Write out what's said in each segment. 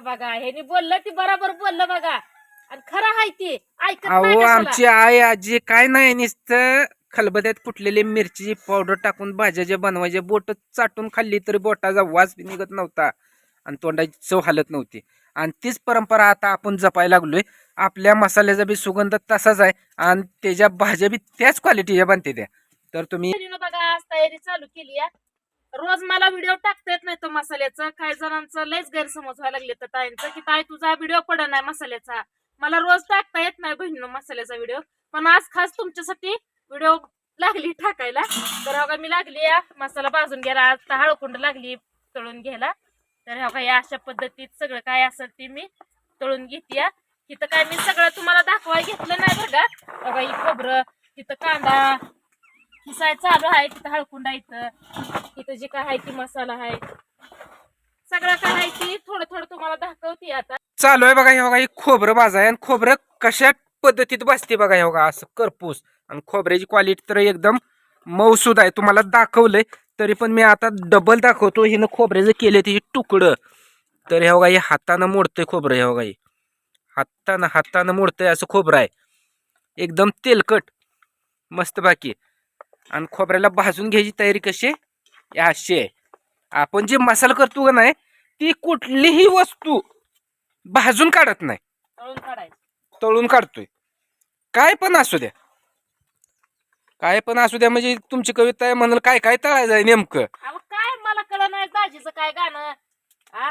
बघा. बघा ह्यानी बोललं ती बरोबर बोललं बघा. आणि खरं आहे ती. ऐकत नाही अहो कशाला. आमची आई आजी काय नाही नुसतं खलबत्यात फुटलेली मिरची पावडर टाकून भाज्या जे बनवायचे बोट चाटून खाल्ली तरी बोटाचा वास बी निघत नव्हता. आणि तोंडाची चव हालत नव्हती. आणि तीच परंपरा आता आपण जपायला लागलोय. आपल्या मसाल्याचा बी सुगंध तसाच आहे. आणि त्याच्या भाज्या बी त्याच क्वालिटीच्या बनते त्या. तर तुम्ही तयारीनं बघा आज तयारी चालू केली आहे रोज मला व्हिडिओ टाकता येत नाही तो मसाल्याचा. काही जणांचं लयच गैरसमज व्हायला लागले तर ताईंचं की ताई तुझा व्हिडिओ पडत नाही मसाल्याचा. मला रोज टाकता येत नाही बहिण मसाल्याचा व्हिडिओ पण आज खास तुमच्यासाठी व्हिडिओ लागली टाकायला. तर बघा मी लागली या. मसाला भाजून घ्यायला. आज हळकुंड लागली तळून घ्यायला. तर बघा या अशा पद्धतीत सगळं काय असेल ते मी तळून घेते तिथं काय मी सगळं तुम्हाला दाखवाय घेतलं नाही बरं का? बघा ही खोबरं तिथं कांदा किसाय चालू आहे तिथं हळकुंडा इथं. जे काय आहे ती मसाला आहे. सगळं काय आहे ती थोडं थोडं तुम्हाला दाखवते आता. चालू आहे बघा हे बघा हे खोबरं भाजाय आणि खोबरं कशा पद्धतीत बसते बघा हे बघा असं करपूस आणि खोबऱ्याची क्वालिटी तर एकदम मौसूद आहे. तुम्हाला दाखवलंय तरी पण मी आता डबल दाखवतो. हिनं खोबऱ्याचं केले ते तुकडं. तर हे बघा हे हातानं मोडतंय खोबरं हे बघा हे. हातानं हातानं मोडतंय असं खोबरं आहे. एकदम तेलकट मस्त बाकी. आणि खोबऱ्याला भाजून घ्यायची तयारी कशी? हे अशी आहे. आपण जे मसाला करतो का नाही ती कुठलीही वस्तू भाजून काढत नाही. तळून काढायचं. तळून काढतोय. काय पण असू द्या. काय पण असू द्या म्हणजे तुमची कविता आहे म्हणाल काय काय तळायचं आहे नेमकं? काय मला कळलं नाही दाजीचं काय गाणं? आ?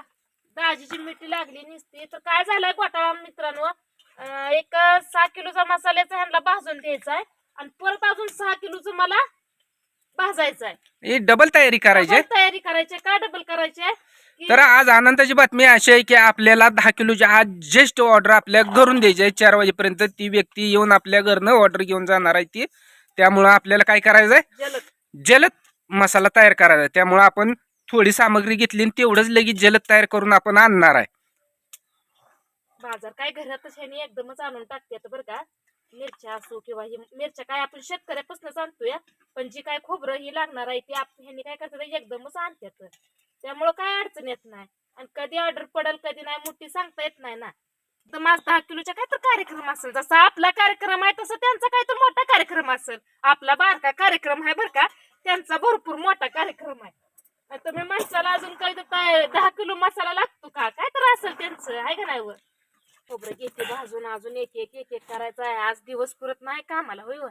दाजीची मिठी लागली निसती. तर काय झालंय घोटाळा मित्रांनो? एक सहा किलोचा मसाल्याचा ह्यांना भाजून द्यायचा आहे. आणि परत अजून सहा किलोचं मला भाजायचं आहे डबल तयारी करायची आहे. तयारी करायची आहे. का डबल करायची आहे? तर आज आनंदाची बातमी अशी आहे की आपल्याला दहा किलोची आज जस्ट ऑर्डर आपल्या घरून द्यायची आहे. चार वाजेपर्यंत ती व्यक्ती येऊन आपल्या घरनं ऑर्डर घेऊन जाणार आहे ती. त्यामुळं आपल्याला काय करायचं आहे? जलद. जलद मसाला तयार करायचा आहे. त्यामुळं आपण थोडी सामग्री घेतली आणि तेवढंच लगेच जलद तयार करून आपण आणणार आहे. बाजार काय घरातच ह्यानी एकदमच आणून टाकतात बरं का? मिरच्या असो किंवा ही मिरच्या काय आपण शेतकऱ्यापासूनच आणतोय पण जी काय खोबरं ही लागणार आहे ती ह्यांनी काय करतात एकदमच आणतात. त्यामुळं काय अडचण येत नाही. आणि कधी ऑर्डर पडेल कधी नाही मोठी सांगता येत नाही ना. तर माझा दहा किलोचा काय तर कार्यक्रम असेल जसा आपला कार्यक्रम आहे तसं त्यांचा काय तर मोठा कार्यक्रम असेल. आपला बारका कार्यक्रम आहे बरं का त्यांचा भरपूर मोठा कार्यक्रम आहे. तुम्ही माणसाला अजून काही तर दहा किलो मसाला लागतो का? काय तर असेल त्यांचं आहे का नाही वर खोबरं घेते भाजून अजून एक एक एक एक करायचं आहे आज दिवस पुरत नाही कामाला होय वर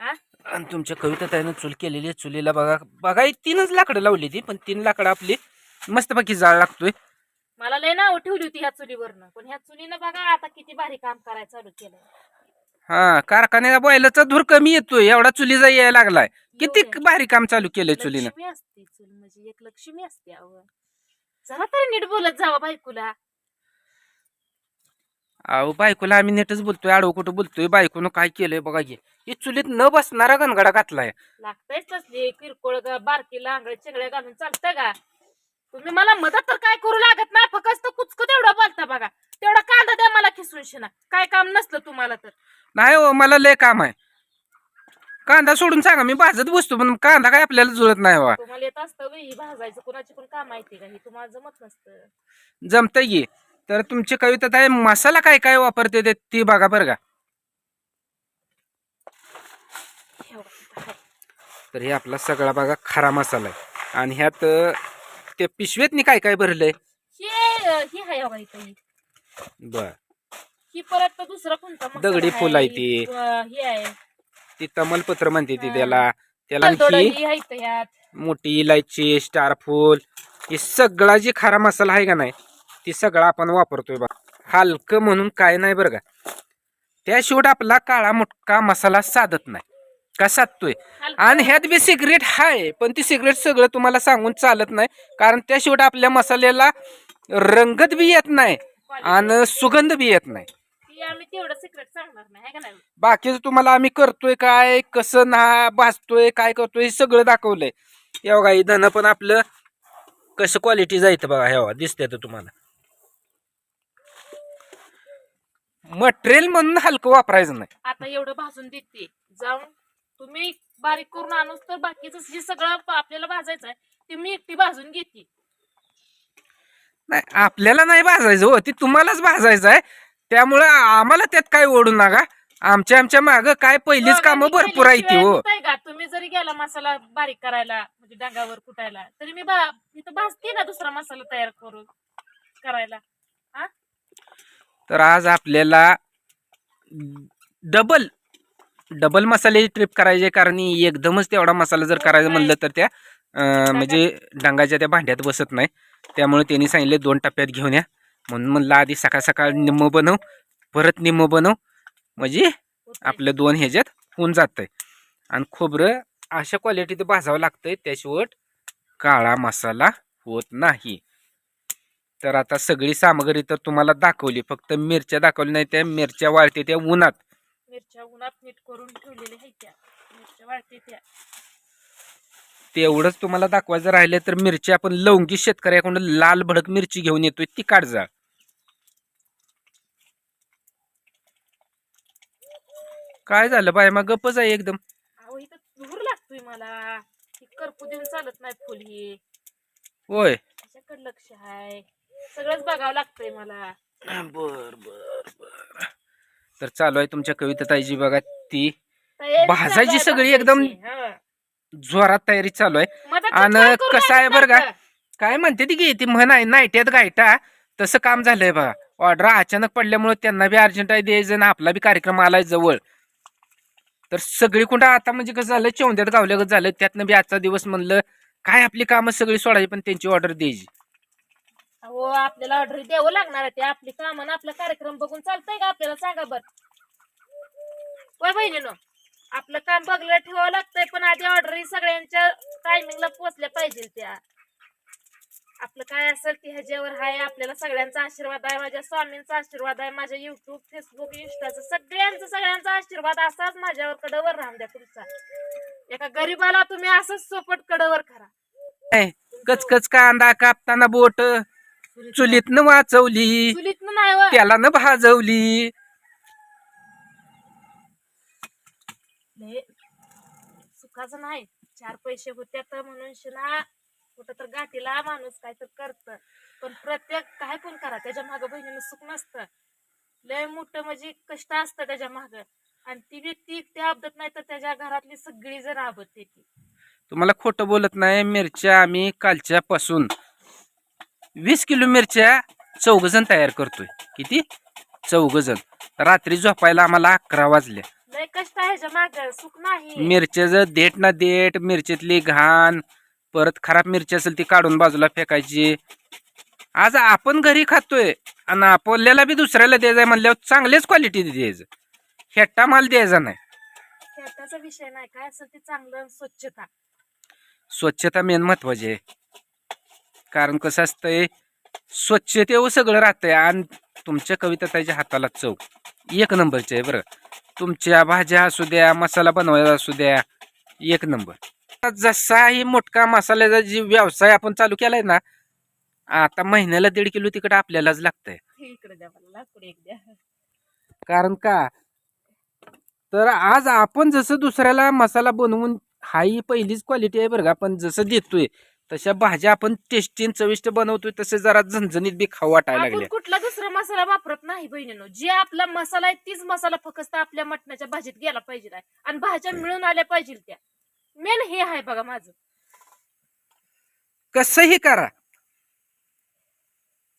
आ? आणि तुमच्या कविता त्यानं चूल केलेली आहे चुलीला बघा बघा ही तीनच लाकडं लावली ती पण तीन लाकडं आपली मस्तपैकी जाळ लागतोय. मला लय नाव ठेवली होती ह्या चुलीवरनं पण ह्या चुलीनं बघा आता किती भारी काम करायला चालू केलंय. हा कारखान्याला बैलाचा धूर कमी येतोय एवढा चुलीचा यायला लागलाय. किती. भारी काम चालू केलंय चुलीनं. लक्ष्मी असते चूल म्हणजे एक लक्ष्मी असते अहो. जरा तरी नीट बोलत जावा बायकोला. अहो बायकोला आम्ही नेटच बोलतोय आडवं कुठं बोलतोय बायकोनं काय केलंय बघा की. हे चुलीत न बसणारा गणगडा घातलाय. लागतंयच तसली किरकोळ ग- बारकी लांगडे चिगळे घालून चालतंय का? तुम्ही मला मदत तर काय करू लागत नाही फक्त कुचक तेवढं बोलता बघा. तेवढा कांदा द्या मला खिसून शिना. काय काम नसलं तुम्हाला तर. नाही हो मला लय काम आहे. कांदा सोडून सांगा मी भाजत बसतो पण कांदा काय आपल्याला जुळत नाही बा. तुम्हाला येत असतं ही भाजायचं कुणाची पण काम माहिती का हे तुम्हाला जमत नसतं. जमतंय की. तर तुमची कविता आहे मसाला काय काय वापरते ते ती बघा बरं का तर हे आपला सगळा बघा खरा मसाला आहे आणि ह्यात ते पिशवेतनी काय काय भरलंय हे ही ही. बर ही परत दुसरा कोणता दगडी? फुल आहे ती. ही ती तमलपत्र म्हणते ती. त्याला त्याला मोठी इलायची स्टार फूल हे सगळा जे खरा मसाला आहे का नाही ती सगळा आपण वापरतोय बघा. हलकं म्हणून काय नाही बरं का. त्या शेवट आपला काळा मुटका मसाला साधत नाही. का साधतोय? आणि ह्यात बी सिगरेट आहे पण ती सिगरेट सगळं तुम्हाला सांगून चालत नाही. कारण त्या शेवट आपल्या मसाल्याला रंगत बी येत नाही आणि सुगंध बी येत नाही. है बाकीचं तुम्हाला आम्ही करतोय काय कसं ना भाजतोय काय करतोय हे सगळं दाखवलंय. हे बघा हे धन पण आपलं कसं क्वालिटी जायचं बघा हे दिसतंय तर तुम्हाला. मटेरियल म्हणून हलकं वापरायचं नाही. आता एवढं भाजून देते. जाऊन तुम्ही बारीक करून आणूस तर बाकीचं जे सगळं आपल्याला भाजायचं आहे ते मी एकटी भाजून घेते. नाही आपल्याला नाही भाजायचं हो ती तुम्हालाच भाजायचं आहे. त्यामुळं आम्हाला त्यात काय ओढू नका. आमच्या आमच्या माग काय पहिलीच कामं भरपूर आहे ती हो. का? तुम्ही जरी गेला मसाला बारीक करायला म्हणजे डांगावर कुटायला तरी मी इथं भाजते ना दुसरा मसाला तयार करून करायला. तर आज आपल्याला डबल डबल मसाल्याची ट्रिप करायची आहे, कारण एकदमच तेवढा मसाला जर करायचा म्हणलं तर त्या म्हणजे डांगाच्या त्या भांड्यात बसत नाही. त्यामुळे त्यांनी सांगितले दोन टप्प्यात घेऊन या. म्हणून म्हणलं आधी सकाळ सकाळ निम्म बनव परत निम्म बनव. म्हणजे आपलं दोन ह्याच्यात होऊन जातंय. आणि खोबरं अशा क्वालिटीत भाजावं लागतंय त्याशिवाय काळा मसाला होत नाही. तर आता सगळी सामग्री तर तुम्हाला दाखवली फक्त मिरच्या दाखवल्या नाही त्या मिरच्या वाळते त्या उन्हात. मिरच्या उन्हात नीट करून ठेवलेल्या आहेत त्या. मिरच्या वाळते त्या. तेवढंच तुम्हाला दाखवायचं राहिलं तर मिरची आपण लवंगी शेतकऱ्याकडून लाल भडक मिरची घेऊन येतोय ती काढ जा काय झालं बाय मग गप्पच आहे एकदम. अहो इथं धूर लागतोय मला. ही करपू देऊन चालत नाही फुल ही. होय. त्याच्याकडे लक्ष आहे सगळंच बघावं लागतंय मला. बर बर बर. तर चालू आहे तुमच्या कविता ताईची बघा ती. तयारी भाजायची चालू आहे सगळी एकदम. हा. जोरात तयारी चालू आहे. मदत आणि कसं आहे बरं का? काय म्हणते ती की ती म्हण आहे नाईट्यात गायटा. तसं काम झालंय बघा. ऑर्डर अचानक पडल्यामुळे त्यांना बी अर्जंट आहे द्यायचं ना आपला बी कार्यक्रम आलाय जवळ. तर सगळी कुठं आता म्हणजे कसं झालं चौंद्यात गावल्यागत झालं त्यातनं बी आजचा दिवस म्हणलं काय आपली कामं सगळी सोडायची पण त्यांची ऑर्डर द्यायची. अहो आपल्याला ऑर्डर द्यावं लागणार आहे ते. आपली कामं आणि आपला कार्यक्रम बघून चालतंय का आपल्याला? सांगा बर. वय बहिणीनो आपलं काम बघलं ठेवावं लागतंय पण आधी ऑर्डर सगळ्यांच्या टायमिंगला पोहोचल्या पाहिजे त्या. आपलं काय असेल ते ह्याच्यावर आहे आपल्याला सगळ्यांचा आशीर्वाद आहे. माझ्या स्वामींचा आशीर्वाद आहे. माझ्या युट्यूब फेसबुक इंस्टाचा सगळ्यांचा सगळ्यांचा आशीर्वाद असाच माझ्यावर कडवर राहून द्या तुमचा. एका गरीबाला तुम्ही असंच सोपट कडवर करा. काय कचकच कांदा कापताना बोट. चुलीतनं वाचवली. चुलीत नाही व. त्याला न भाजवली. लय सुखाचं नाही. चार पैसे होते तर शिना कुठं तर गाठीला माणूस काय तर करत. पण प्रत्येक काय पण करा त्याच्या माग बहिणीनं सुख नसतं. लय मोठं म्हणजे कष्ट असतं त्याच्या माग. आणि ती व्यक्ती एकटी आपदत नाही तर त्याच्या घरातली सगळी जण आपदते ती तुम्हाला खोटं बोलत नाही मिरच्या आम्ही कालच्या पासून वीस किलो मिरच्या चौघ जण तयार करतोय. किती? चौघ जण रात्री झोपायला आम्हाला अकरा वाजल्या लय कष्ट आहे ह्याच्या माग सुख नाही. मिरच्याचं देठ ना देठ मिरचीतली घाण परत खराब मिरची असेल ती काढून बाजूला फेकायची. आज आपण घरी खातोय आणि आपल्याला बी दुसऱ्याला द्यायचं आहे म्हणल्यावर चांगलेच क्वालिटी द्यायचं. हेट्टा माल द्यायचा नाही. विषय नाही. काय असेल ते चांगलं स्वच्छता. स्वच्छता मेन महत्वाची आहे. कारण कसं असतंय स्वच्छतेवर सगळं राहतंय आणि तुमच्या कविता त्याच्या हाताला चव. एक नंबरची आहे बरं. तुमच्या भाज्या असू द्या मसाला बनवायचा असू द्या एक नंबर. जसाही मोठका मसाल्याचा जी व्यवसाय आपण चालू केलाय ना आता महिन्याला दीड किलो तिकडे आपल्यालाच लागतंय. कारण का? तर आज आपण जसं दुसऱ्याला मसाला बनवून हा ही पहिलीच क्वालिटी आहे बरं का पण जसं देतोय तशा भाज्या आपण टेस्टी चविष्ट बनवतोय तसे जरा झणझणीत बी खाऊ वाटायला आपण लागल्या कुठला दुसरा मसाला वापरत नाही बहिणीनो. जे आपला मसाला आहे तीच मसाला फक्त आपल्या मटणाच्या भाजीत गेला पाहिजे आहे. आणि भाज्या मिळून आल्या पाहिजे त्या. मेन हे आहे बघा माझं. कसंही करा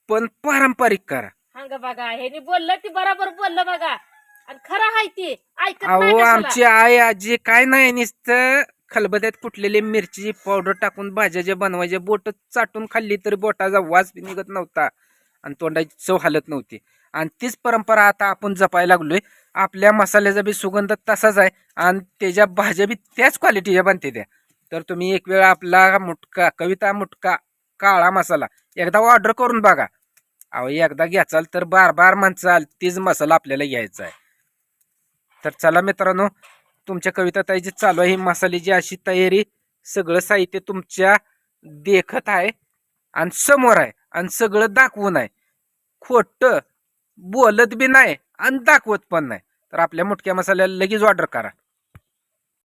पण पारंपरिक करा. हंग बघा ह्यानी बोललं ती बरोबर बोललं बघा. आणि खरं आहे ते. ऐकत नाही अहो कशाला. आमची आई आजी काय नाही नुसतं खलबत्यात फुटलेली मिरची पावडर टाकून भाज्या जे बनवायच्या बोट चाटून खाल्ली तरी बोटाचा वास बी निघत नव्हता आणि तोंडाची चव हालत नव्हती. आणि तीच परंपरा आता आपण जपायला लागलोय. आपल्या मसाल्याचा बी सुगंध तसाच आहे आणि त्याच्या भाज्या बी त्याच क्वालिटीच्या बनते त्या. तर तुम्ही एक वेळ आपला मुटका कविता मुटका काळा मसाला एकदा ऑर्डर करून बघा. अहो एकदा घ्याचाल तर बार बार म्हणचाल तीच मसाला आपल्याला घ्यायचा आहे. तर चला मित्रांनो तुमच्या कविता ताईची चालू आहे ही मसाल्याची अशी तयारी सगळं साहित्य तुमच्या देखत आहे आणि समोर आहे आणि सगळं दाखवून आहे. खोटं बोलत बी नाही आणि दाखवत पण नाही. तर आपल्या मुटक्या मसाल्याला लगेच ऑर्डर करा.